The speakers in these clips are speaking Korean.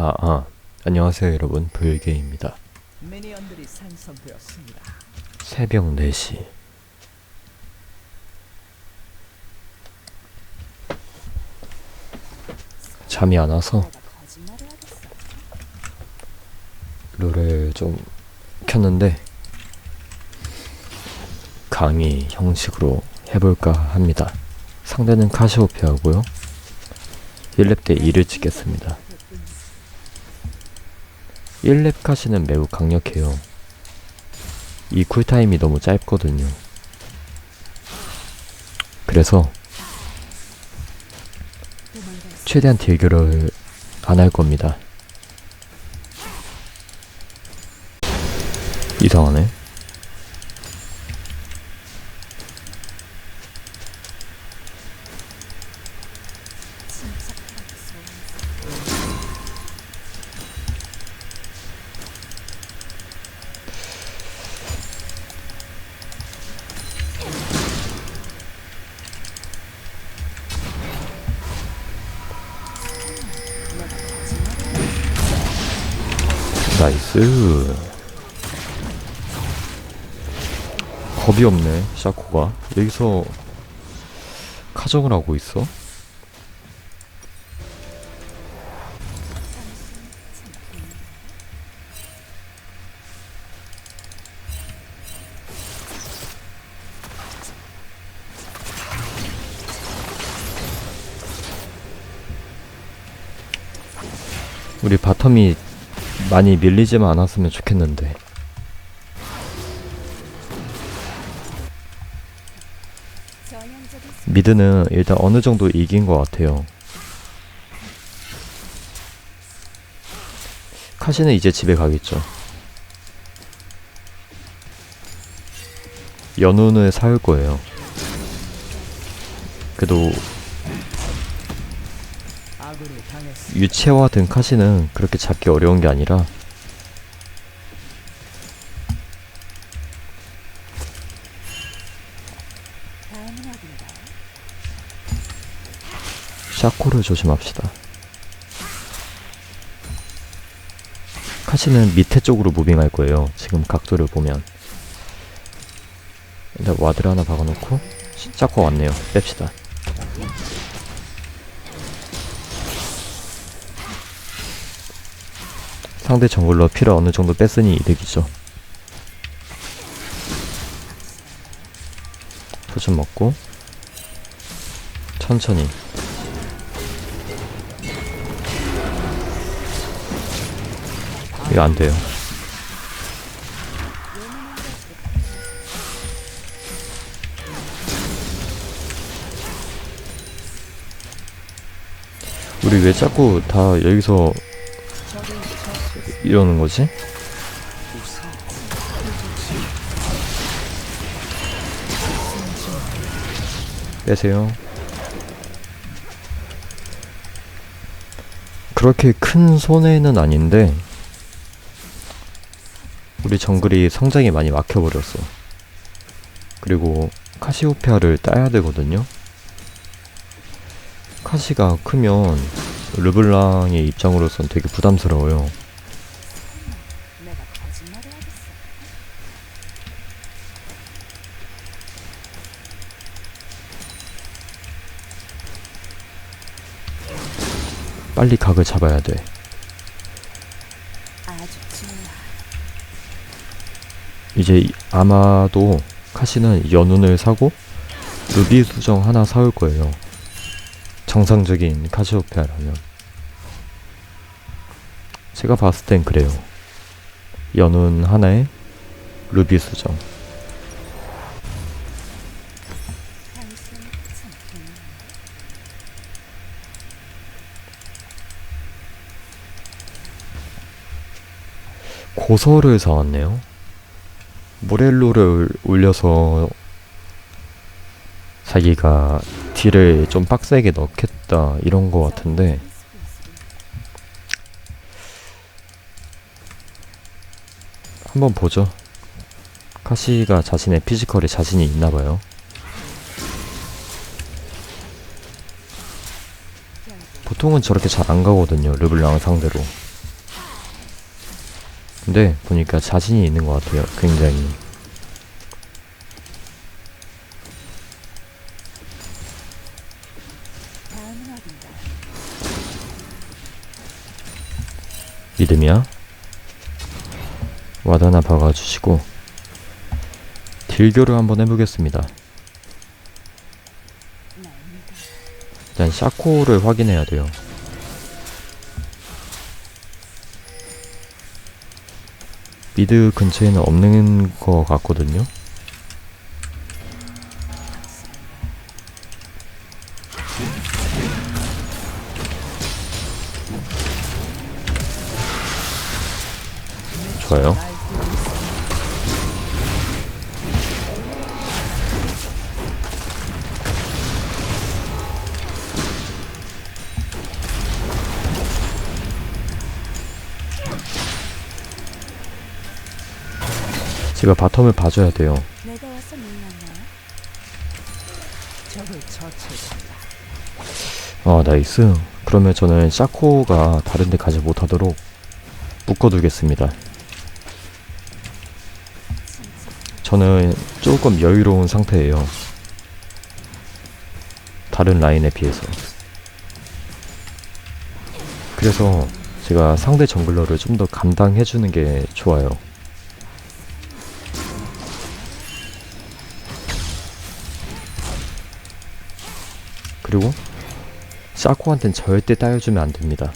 아, 아. 안녕하세요, 여러분. 생성되었습니다. 새벽 4시. 잠이 안 와서 룰을 좀 켰는데 강의 형식으로 해볼까 합니다. 상대는 카시오페아고요. 1렙 때 2를 찍겠습니다. 1렙 카시는 매우 강력해요. 이 쿨타임이 너무 짧거든요. 그래서 최대한 딜교를 안 할 겁니다. 이상하네. 겁이 없네, 샤코가. 여기서 카정을 하고 있어? 우리 바텀이 많이 밀리지만 않았으면 좋겠는데. 미드는 일단 어느 정도 이긴 것 같아요. 카시는 이제 집에 가겠죠. 연운을 사올 거예요. 그래도 당했습니다. 유채화든 카시는 그렇게 잡기 어려운 게 아니라 샤코를 조심합시다. 카시는 밑에 쪽으로 무빙할 거예요. 지금 각도를 보면. 일단 와드를 하나 박아놓고 샤코 왔네요. 뺍시다. 상대 정글러 피를 어느 정도 뺐으니 이득이죠. 포션 먹고 천천히 이거 안 돼요. 우리 왜 자꾸 다 여기서 이러는 거지? 빼세요. 그렇게 큰 손해는 아닌데 우리 정글이 성장이 많이 막혀버렸어. 그리고 카시오페아를 따야 되거든요. 카시가 크면 르블랑의 입장으로선 되게 부담스러워요. 빨리 각을 잡아야 돼. 이제 이- 아마도 카시는 연운을 사고 루비 수정 하나 사올 거예요. 정상적인 카시오페아라면. 제가 봤을 땐 그래요. 연운 하나에 루비 수정. 고서를 사왔네요. 모렐로를 올려서 자기가 딜을 좀 빡세게 넣겠다 이런 거 같은데 한번 보죠. 카시가 자신의 피지컬에 자신이 있나 봐요. 보통은 저렇게 잘 안 가거든요. 르블랑 상대로. 근데 보니까 자신이 있는 것 같아요. 굉장히. 믿음이야. 와드 하나 박아주시고 딜교를 한번 해보겠습니다. 일단 샤코를 확인해야 돼요. 미드 근처에는 없는 것 같거든요. 제가 바텀을 봐줘야 돼요. 아 나이스. 그러면 저는 샤코가 다른데 가지 못하도록 묶어두겠습니다. 저는 조금 여유로운 상태예요. 다른 라인에 비해서. 그래서 제가 상대 정글러를 좀 더 감당해주는 게 좋아요. 그리고 샤코한텐 절대 따여주면 안 됩니다.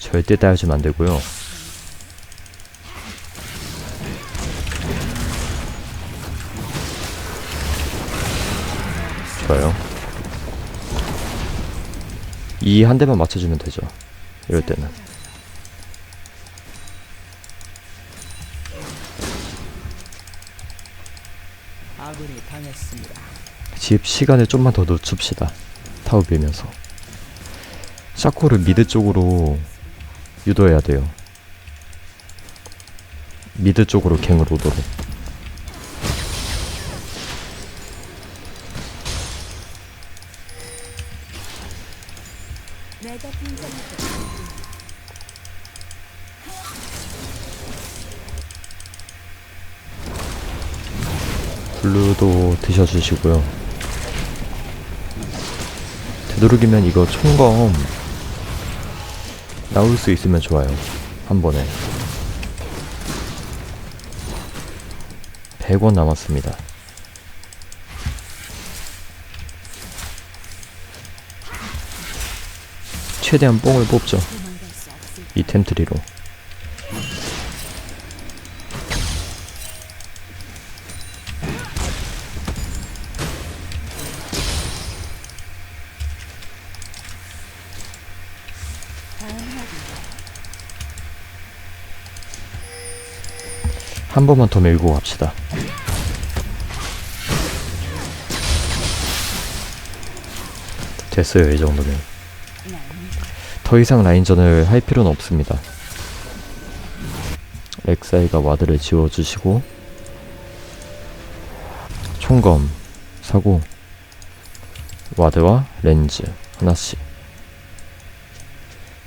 절대 따여주면 안 되고요. 좋아요. 이 한 대만 맞춰주면 되죠. 이럴 때는. 집 시간을 좀만 더 늦춥시다. 타워 밀면서. 샤코를 미드 쪽으로 유도해야 돼요. 미드 쪽으로 갱으로 오도록. 블루도 드셔주시고요. 되도록이면 이거 총검 나올 수 있으면 좋아요. 한 번에. 100원 남았습니다. 최대한 뽕을 뽑죠. 도망갈 수 없을 이 템 트리로. 한 번만 더 밀고 갑시다. 됐어요, 이 정도면. 더 이상 라인전을 할 필요는 없습니다. 렉사이가 와드를 지워주시고 총검 사고 와드와 렌즈 하나씩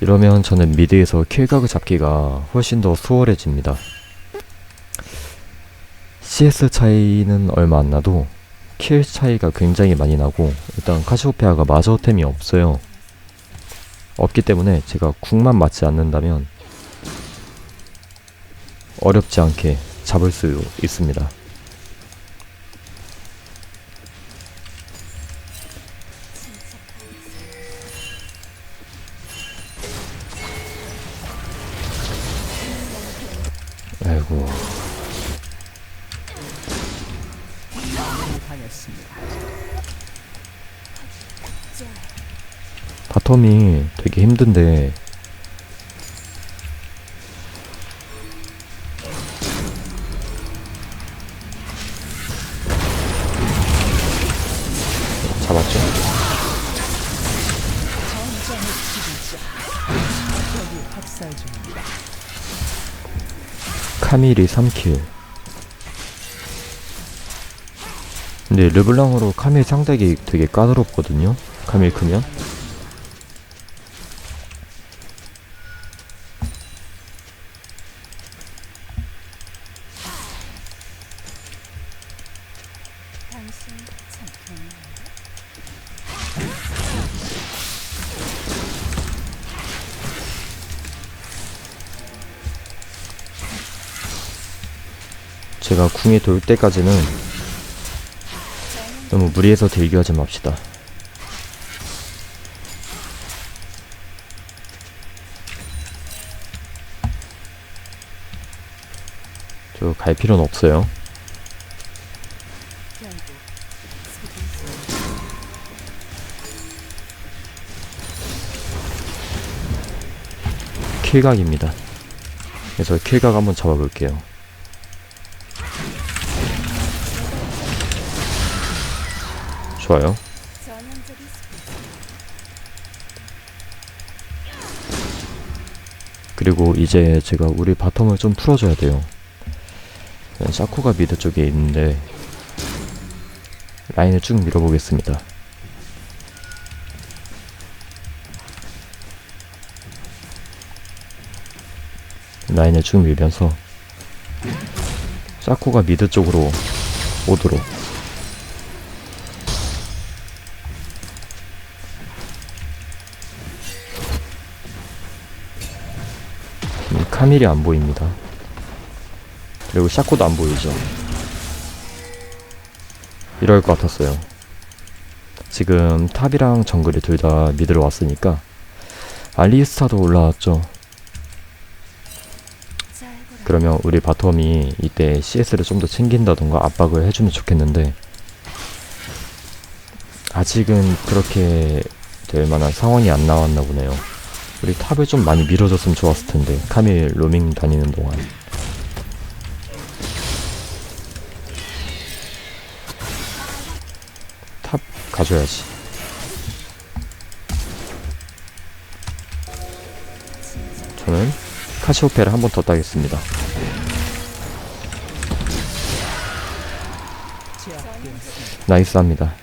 이러면 저는 미드에서 킬각을 잡기가 훨씬 더 수월해집니다. CS 차이는 얼마 안 나도 킬 차이가 굉장히 많이 나고 일단 카시오페아가 마저템이 없어요. 없기 때문에 제가 궁만 맞지 않는다면 어렵지 않게 잡을 수 있습니다. 바텀이 되게 힘든데. 잡았죠? 카밀이 3킬. 근데 르블랑으로 카밀 상대기 되게 까다롭거든요? 카밀 크면 제가 궁에 돌 때까지는 너무 무리해서 대기하지 맙시다. 저 갈 필요는 없어요. 킬각입니다. 그래서 킬각 한번 잡아볼게요. 좋아요. 그리고 이제 제가 우리 바텀을 좀 풀어줘야 돼요. 네, 샤코가 미드 쪽에 있는데 라인을 쭉 밀어보겠습니다. 라인을 쭉 밀면서 샤코가 미드 쪽으로 오도록 음, 카밀이 안 보입니다. 그리고 샤코도 안 보이죠. 이럴 것 같았어요. 지금 탑이랑 정글이 둘 다 미드로 왔으니까 알리스타도 올라왔죠. 그러면 우리 바텀이 이때 CS를 좀 더 챙긴다던가 압박을 해주면 좋겠는데 아직은 그렇게 될 만한 상황이 안 나왔나 보네요. 우리 탑을 좀 많이 밀어줬으면 좋았을 텐데 카밀 로밍 다니는 동안 탑 가져야지. 저는 카시오페를 한 번 더 따겠습니다. 나이스합니다.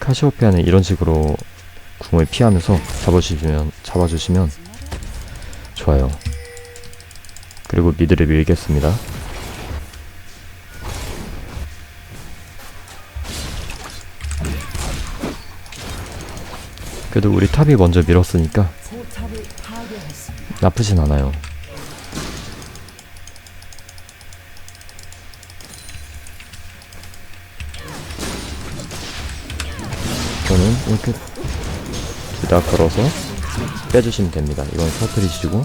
카시오페아는 이런 식으로 궁을 피하면서 잡아주시면 잡아주시면 좋아요. 그리고 미드를 밀겠습니다. 그래도 우리 탑이 먼저 밀었으니까. 나쁘진 않아요. 저는 이렇게 둘다 걸어서 빼주시면 됩니다. 이건 터트리시고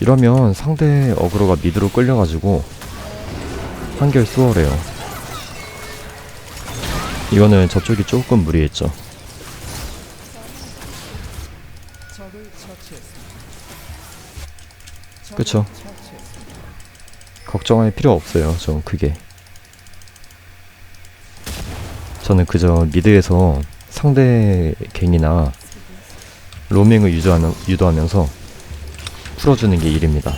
이러면 상대 어그로가 미드로 끌려가지고 한결 수월해요. 이거는 저쪽이 조금 무리했죠. 그쵸. 걱정할 필요 없어요. 좀 크게. 저는 그저 미드에서 상대 갱이나 로밍을 유도하면, 유도하면서 풀어주는 게 일입니다.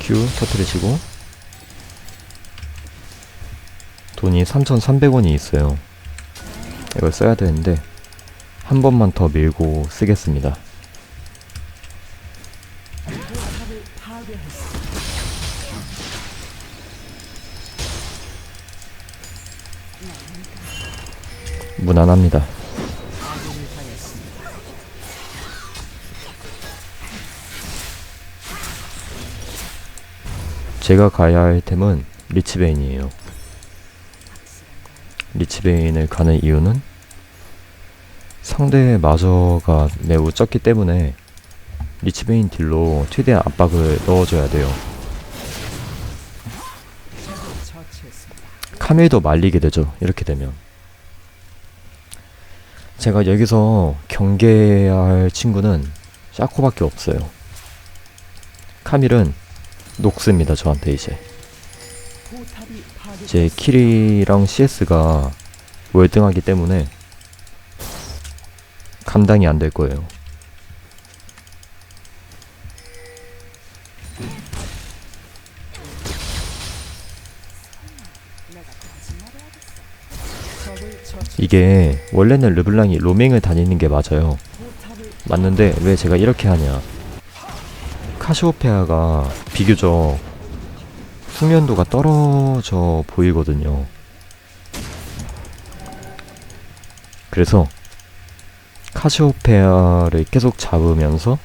Q 터트리시고 돈이 3,300원이 있어요. 이걸 써야 되는데 한 번만 더 밀고 쓰겠습니다. 무난합니다. 제가 가야 할 템은 리치베인이에요. 리치베인을 가는 이유는 상대의 마저가 매우 적기 때문에 리치베인 딜로 최대한 압박을 넣어줘야 돼요. 카밀도 말리게 되죠. 이렇게 되면. 제가 여기서 경계해야 할 친구는 샤코밖에 없어요. 카밀은 녹습니다. 저한테 이제. 포탑이 파괴. 제 키리랑 CS가 월등하기 때문에 감당이 안 될 거예요. 이게 원래는 르블랑이 로밍을 다니는 게 맞아요. 맞는데 왜 제가 이렇게 하냐? 카시오페아가 비교적 숙련도가 떨어져 보이거든요. 그래서 카시오페아를 계속 잡으면서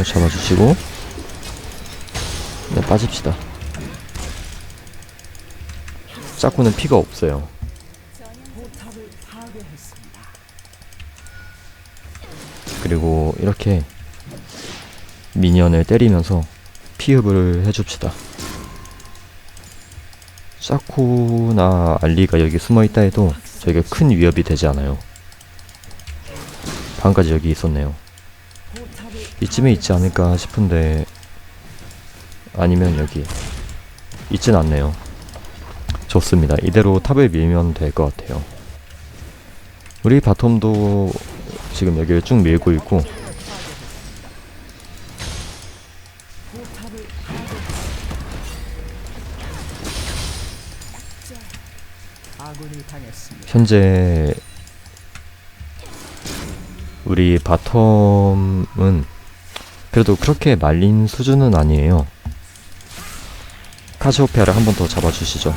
이거 잡아주시고 네 빠집시다 짜꾸는 피가 없어요. 그리고 이렇게 미니언을 때리면서 피흡을 해줍시다. 사쿠나 알리가 여기 숨어 있다 해도 저희가 큰 위협이 되지 않아요. 방금까지 여기 있었네요. 이쯤에 있지 않을까 싶은데 아니면 여기 있진 않네요. 좋습니다. 이대로 탑을 밀면 될 것 같아요. 우리 바텀도 지금 여기를 쭉 밀고 있고. 현재 우리 바텀은 그래도 그렇게 말린 수준은 아니에요. 카시오페아를 한 번 더 잡아주시죠.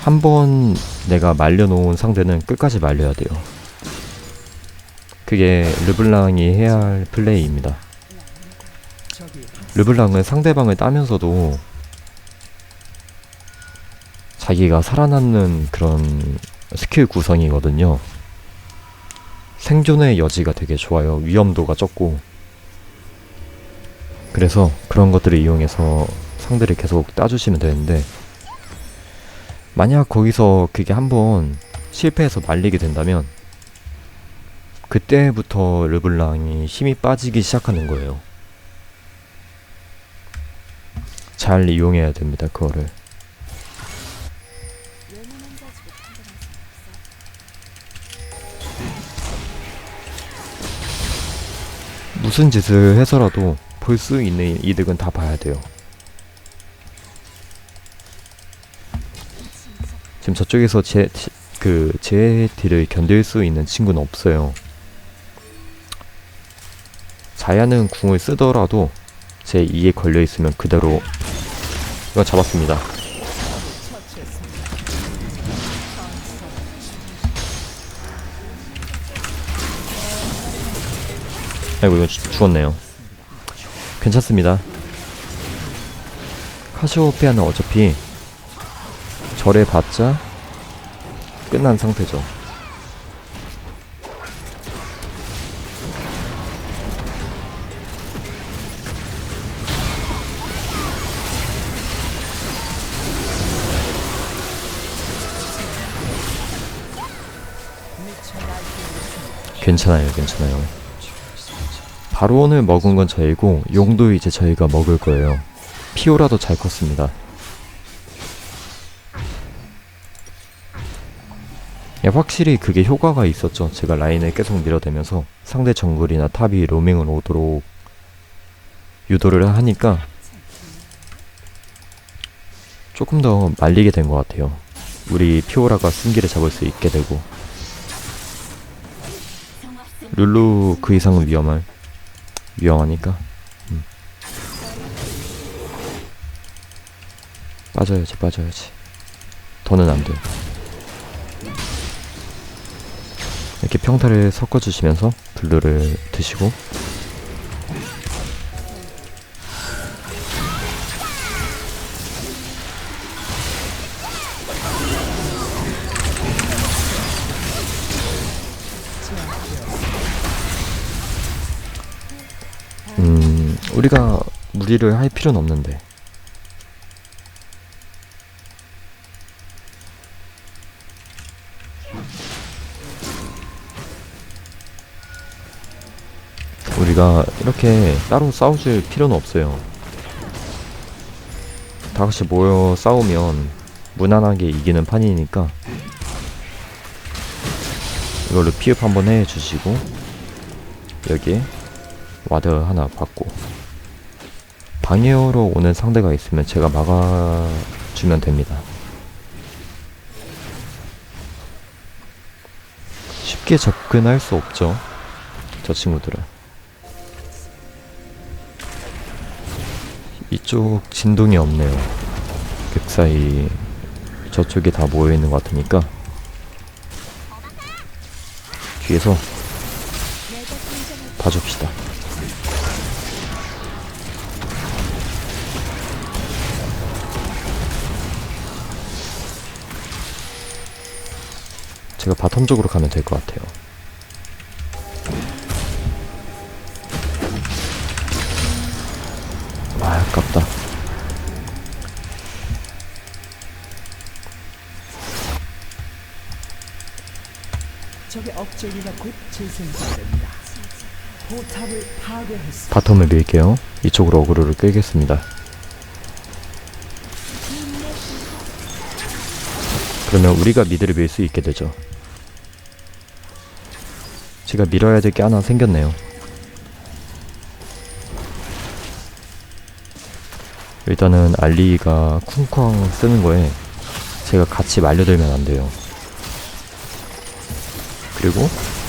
한 번 내가 말려놓은 상대는 끝까지 말려야 돼요. 그게 르블랑이 해야 할 플레이입니다. 르블랑은 상대방을 따면서도 자기가 살아남는 그런 스킬 구성이거든요. 생존의 여지가 되게 좋아요. 위험도가 적고. 그래서 그런 것들을 이용해서 상대를 계속 따주시면 되는데, 만약 거기서 그게 한번 실패해서 말리게 된다면, 그때부터 르블랑이 힘이 빠지기 시작하는 거예요. 잘 이용해야 됩니다, 그거를. 무슨 짓을 해서라도 볼 수 있는 이득은 다 봐야 돼요. 지금 저쪽에서 제, 제- 그, 제 딜을 견딜 수 있는 친구는 없어요. 자야는 궁을 쓰더라도 제 2에 걸려 있으면 그대로 이거 잡았습니다. 아이고 이거 죽- 죽었네요. 괜찮습니다. 카시오페아는 어차피 절에 봤자 끝난 상태죠. 괜찮아요, 괜찮아요. 바론을 먹은 건 저희고 용도 이제 저희가 먹을 거예요. 피오라도 잘 컸습니다. 예, 확실히 그게 효과가 있었죠. 제가 라인을 계속 밀어대면서 상대 정글이나 탑이 로밍을 오도록 유도를 하니까 조금 더 말리게 된 것 같아요. 우리 피오라가 승기를 잡을 수 있게 되고 룰루 그 이상은 위험할 위험하니까. 음. 빠져야지 빠져야지. 더는 안돼 이렇게 평타를 섞어주시면서 블루를 드시고 우리가 무리를 할 필요는 없는데 우리가 이렇게 따로 싸워줄 필요는 없어요. 다 같이 모여 싸우면 무난하게 이기는 판이니까 이걸로 피흡 한번 해주시고 여기에 와드 하나 받고 방해어로 오는 상대가 있으면 제가 막아주면 됩니다. 쉽게 접근할 수 없죠. 저 친구들은. 이쪽 진동이 없네요. 객사이 저쪽에 다 모여 있는 것 같으니까 뒤에서 봐줍시다. 제가 바텀 쪽으로 가면 될 것 같아요. 아, 아깝다. 적의 업적이가 곧 재생산됩니다. 포탑을 파괴했습니다. 바텀을 밀게요. 이쪽으로 어그로를 끌겠습니다. 그러면 우리가 미드를 밀 수 있게 되죠. 제가 밀어야 될 게 하나 생겼네요. 일단은 알리가 쿵쾅 쓰는 거에 제가 같이 말려들면 안 돼요. 그리고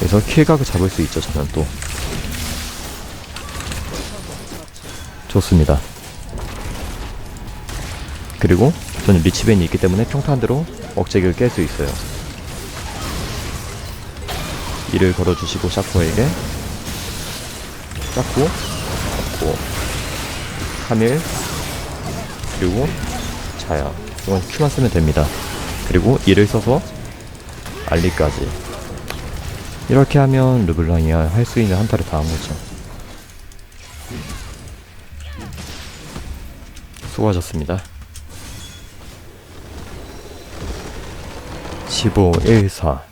여기서 킬각을 잡을 수 있죠, 저는 또. 좋습니다. 그리고 저는 리치벤이 있기 때문에 평탄대로 억제기를 깰 수 있어요. 이를 걸어주시고 샤코에게 샤코 잡고 카밀 그리고 자야 이건 큐만 쓰면 됩니다. 그리고 이를 써서 알리까지 이렇게 하면 르블랑이야 할수 있는 한타를 다 한 거죠. 수고하셨습니다. 15, 1, 4